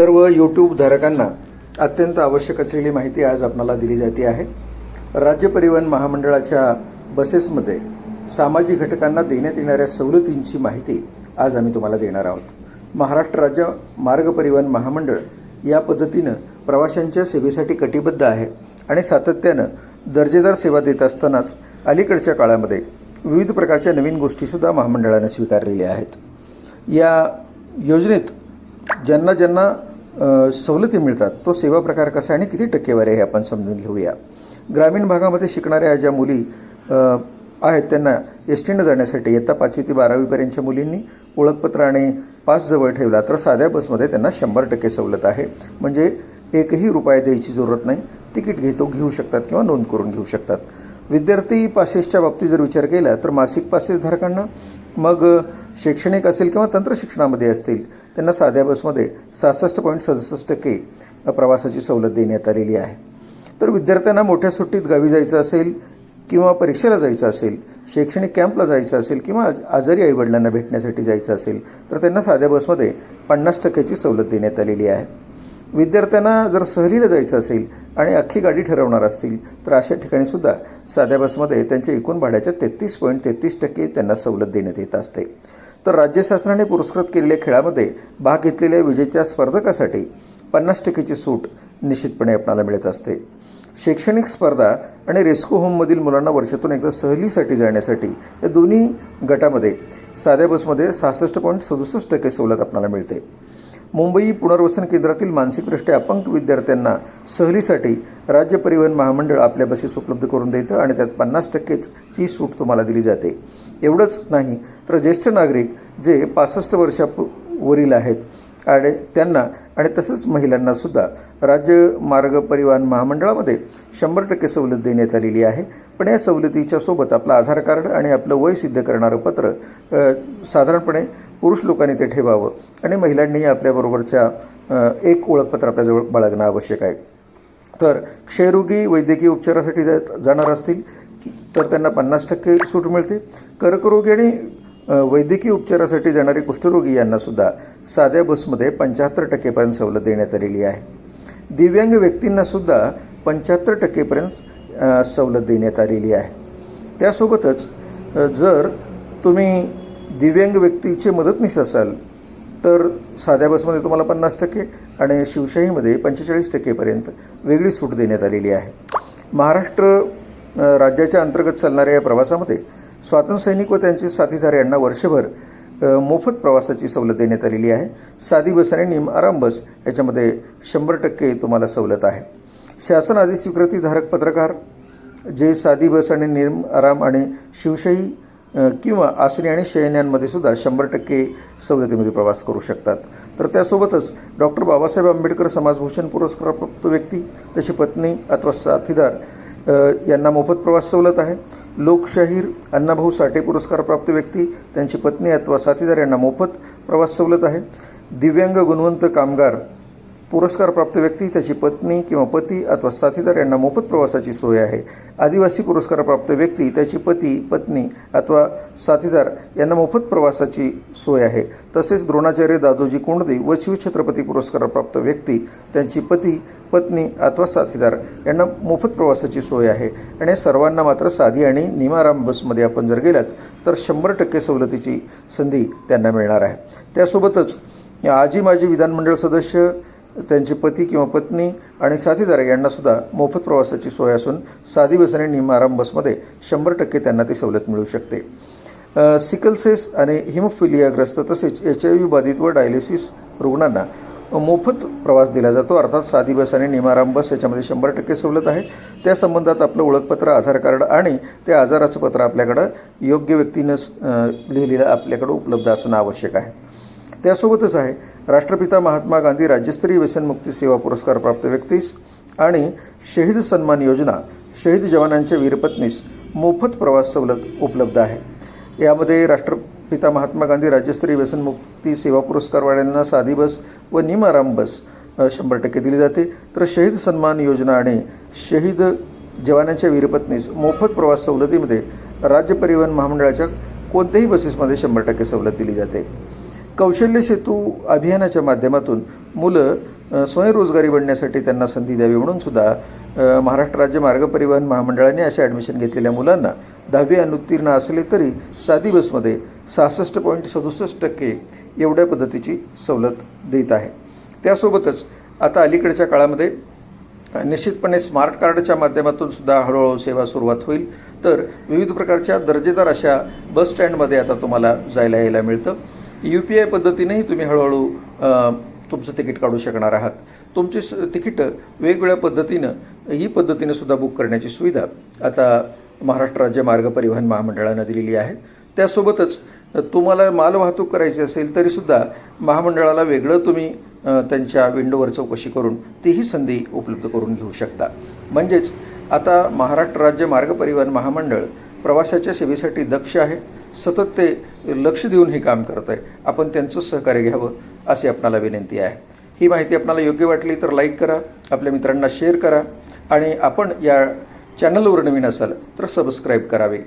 सर्व यूट्यूब धारकांना अत्यंत आवश्यक असलेली माहिती आज आपणाला दिली जाते आहे. राज्य परिवहन महामंडळाच्या बसेसमध्ये सामाजिक घटकांना देण्यात येणाऱ्या सवलतींची माहिती आज आम्ही तुम्हाला देणार आहोत. महाराष्ट्र राज्य मार्ग परिवहन महामंडळ या पद्धतीनं प्रवाशांच्या सेवेसाठी कटिबद्ध आहे आणि सातत्यानं दर्जेदार सेवा देत असतानाच अलीकडच्या काळामध्ये विविध प्रकारच्या नवीन गोष्टीसुद्धा महामंडळानं स्वीकारलेल्या आहेत. या योजनेत ज्यांना ज्यांना सवलती मिळतात. तो सेवा प्रकार कसा आहे आणि किती टक्केवारी आहे हे आपण समजून घेऊया. ग्रामीण भागामध्ये शिकणाऱ्या ज्या मुली आहेत त्यांना एस टीनं जाण्यासाठी इयत्ता पाचवी ते बारावीपर्यंतच्या मुलींनी ओळखपत्र आणि पास जवळ ठेवला तर साध्या बसमध्ये त्यांना शंभर टक्के सवलत आहे. म्हणजे एकही रुपया द्यायची जरूरत नाही. तिकीट घेतो घेऊ शकतात किंवा नोंद करून घेऊ शकतात. विद्यार्थी पासेसच्या बाबतीत जर विचार केला तर मासिक पासेस धारकांना मग शैक्षणिक असेल किंवा तंत्रशिक्षणामध्ये असतील त्यांना साध्या बसमध्ये सहासष्ट पॉईंट सदुसष्ट टक्के प्रवासाची सवलत देण्यात आलेली आहे. तर विद्यार्थ्यांना मोठ्या सुट्टीत गावी जायचं असेल किंवा परीक्षेला जायचं असेल शैक्षणिक कॅम्पला जायचं असेल किंवा आजारी आईवडिलांना भेटण्यासाठी जायचं असेल तर त्यांना साध्या बसमध्ये पन्नास टक्क्याची सवलत देण्यात आलेली आहे. विद्यार्थ्यांना जर सहलीला जायचं असेल आणि अख्खी गाडी ठरवणार असतील तर अशा ठिकाणीसुद्धा साध्या बसमध्ये त्यांच्या एकूण भाड्याच्या तेहतीस पॉईंट तेहतीस टक्के त्यांना सवलत देण्यात येत असते. तर राज्य शासनाने पुरस्कृत केलेल्या खेळामध्ये भाग घेतलेल्या विजेच्या स्पर्धकासाठी पन्नास टक्केची सूट निश्चितपणे आपणाला मिळत असते. शैक्षणिक स्पर्धा आणि रेस्को होममधील मुलांना वर्षातून एकदा सहलीसाठी जाण्यासाठी या दोन्ही गटामध्ये साध्या बसमध्ये सहासष्ट पॉईंट सदुसष्ट टक्के सवलत आपल्याला मिळते. मुंबई पुनर्वसन केंद्रातील मानसिकदृष्ट्या अपंग विद्यार्थ्यांना सहलीसाठी राज्य परिवहन महामंडळ आपल्या बसेस उपलब्ध करून देतं आणि त्यात पन्नास टक्केच ची सूट तुम्हाला दिली जाते. एवढंच नाही तर ज्येष्ठ नागरिक जे पासष्ट वर्षावरील आहेत आणि त्यांना आणि तसंच महिलांनासुद्धा राज्य मार्ग परिवहन महामंडळामध्ये शंभर टक्के सवलत देण्यात आलेली आहे. पण या सवलतीच्या सोबत आपलं आधार कार्ड आणि आपलं वय सिद्ध करणारं पत्र साधारणपणे पुरुष लोकांनी ते ठेवावं आणि महिलांनीही आपल्याबरोबरच्या एक ओळखपत्र आपल्याजवळ बाळगणं आवश्यक आहे. तर क्षयरोगी वैद्यकीय उपचारासाठी जा जाणार असतील तर त्यांना पन्नास टक्के सूट मिळते कर्करोगी आणि वैद्यकीय उपचारासाठी जाणारे कुष्ठरोगी यांनासुद्धा साध्या बसमध्ये पंच्याहत्तर टक्केपर्यंत सवलत देण्यात आलेली आहे. दिव्यांग व्यक्तींनासुद्धा पंच्याहत्तर टक्केपर्यंत सवलत देण्यात आलेली आहे. त्यासोबतच जर तुम्ही दिव्यांग व्यक्तीचे मदतनीस असाल तर साध्या बसमध्ये तुम्हाला पन्नास टक्के आणि शिवशाहीमध्ये पंचेचाळीस टक्केपर्यंत वेगळी सूट देण्यात आलेली आहे. महाराष्ट्र राज्याच्या अंतर्गत चालणाऱ्या या प्रवासामध्ये स्वातंत्र्यसैनिक व त्यांचे साथीदार यांना वर्षभर मोफत प्रवासाची सवलत देण्यात आलेली आहे. साधी बस आणि निम आराम बस याच्यामध्ये शंभर टक्के तुम्हाला सवलत आहे. शासन आधी स्वीकृतीधारक पत्रकार जे साधी बस आणि निर्म आराम आणि शिवशाही किंवा आसनी आणि शयन्यांमध्ये सुद्धा शंभर टक्के सवलतीमध्ये प्रवास करू शकतात. तर त्यासोबतच डॉक्टर बाबासाहेब आंबेडकर समाजभूषण पुरस्कारप्राप्त व्यक्ती त्याची पत्नी अथवा साथीदार यांना मोफत प्रवास सवलत आहे. लोकशाहीर अण्णाभाऊ साठे पुरस्कारप्राप्त व्यक्ती त्यांची पत्नी अथवा साथीदार यांना मोफत प्रवास सवलत आहे. दिव्यांग गुणवंत कामगार पुरस्कारप्राप्त व्यक्ती त्याची पत्नी किंवा पती अथवा साथीदार यांना मोफत प्रवासाची सोय आहे. आदिवासी पुरस्कारप्राप्त व्यक्ती त्याची पती पत्नी अथवा साथीदार यांना मोफत प्रवासाची सोय आहे. तसेच द्रोणाचार्य दादोजी कोंडदे व शिवछत्रपती पुरस्कारप्राप्त व्यक्ती त्यांची पती पत्नी अथवा साथीदार यांना मोफत प्रवासाची सोय आहे. आणि सर्वांना मात्र साधी आणि निमाराम बसमध्ये आपण जर गेलात तर शंभर टक्के सवलतीची संधी त्यांना मिळणार आहे. त्यासोबतच आजी माजी विधानमंडळ सदस्य त्यांचे पती किंवा पत्नी आणि साथीदार यांनासुद्धा मोफत प्रवासाची सोय असून साधी बस आणि निमाराम बसमध्ये शंभर टक्के त्यांना ती सवलत मिळू शकते. सिकलसेस आणि हिमोफिलियाग्रस्त तसेच एच आय व्ही बाधित व डायलिसिस रुग्णांना मोफत प्रवास दिला जातो. अर्थात साधी बस आणि निमाराम बस याच्यामध्ये शंभर टक्के सवलत आहे. त्या संबंधात आपलं ओळखपत्र आधार कार्ड आणि त्या आजाराचं पत्र आपल्याकडं योग्य व्यक्तीनं लिहिलेलं आपल्याकडं उपलब्ध असणं आवश्यक आहे. त्यासोबतच आहे राष्ट्रपिता महात्मा गांधी राज्यस्तरीय व्यसनमुक्ती सेवा पुरस्कार प्राप्त व्यक्तीस आणि शहीद सन्मान योजना शहीद जवानांच्या वीरपत्नीस मोफत प्रवास सवलत उपलब्ध आहे. यामध्ये राष्ट्र पिता महात्मा गांधी राज्यस्तरीय व्यसनमुक्ती सेवा पुरस्कारवाल्यांना साधी बस व निमाराम बस शंभर टक्के दिली जाते. तर शहीद सन्मान योजना आणि शहीद जवानांच्या वीरपत्नीस मोफत प्रवास सवलतीमध्ये राज्य परिवहन महामंडळाच्या कोणत्याही बसेसमध्ये शंभर टक्के सवलत दिली जाते. कौशल्य सेतू अभियानाच्या माध्यमातून मुलं स्वयंरोजगारी बनण्यासाठी त्यांना संधी द्यावी म्हणून सुद्धा महाराष्ट्र राज्य मार्ग परिवहन महामंडळाने अशा ॲडमिशन घेतलेल्या मुलांना दहावी अनुत्तीर्ण असले तरी साधी बसमध्ये सहासष्ट पॉईंट सदुसष्ट टक्के एवढ्या पद्धतीची सवलत देत आहे. त्यासोबतच आता अलीकडच्या काळामध्ये निश्चितपणे स्मार्ट कार्डच्या माध्यमातून सुद्धा हळूहळू सेवा सुरुवात होईल. तर विविध प्रकारच्या दर्जेदार अशा बस स्टँडमध्ये आता तुम्हाला जायला यायला मिळतं. यू पी आय पद्धतीनेही तुम्ही हळूहळू तुमचं तिकीट काढू शकणार आहात. तुमची स तिकीटं वेगवेगळ्या पद्धतीनं ही पद्धतीनं सुद्धा बुक करण्याची सुविधा आता महाराष्ट्र राज्य मार्ग परिवहन महामंडळानं दिलेली आहे. त्यासोबतच तुम्हाला मालवाहतूक करायची असेल तरीसुद्धा महामंडळाला वेगळं तुम्ही त्यांच्या विंडोवर चौकशी करून तीही संधी उपलब्ध करून घेऊ शकता. म्हणजेच आता महाराष्ट्र राज्य मार्ग परिवहन महामंडळ प्रवाशाच्या सेवेसाठी दक्ष आहे सतत ते लक्ष देऊन हे काम करत आहे. आपण त्यांचं सहकार्य घ्यावं अशी आपणाला विनंती आहे. ही माहिती आपणाला योग्य वाटली तर लाईक करा आपल्या मित्रांना शेअर करा आणि आपण या चॅनलवर नवीन असाल तर सबस्क्राईब करावे.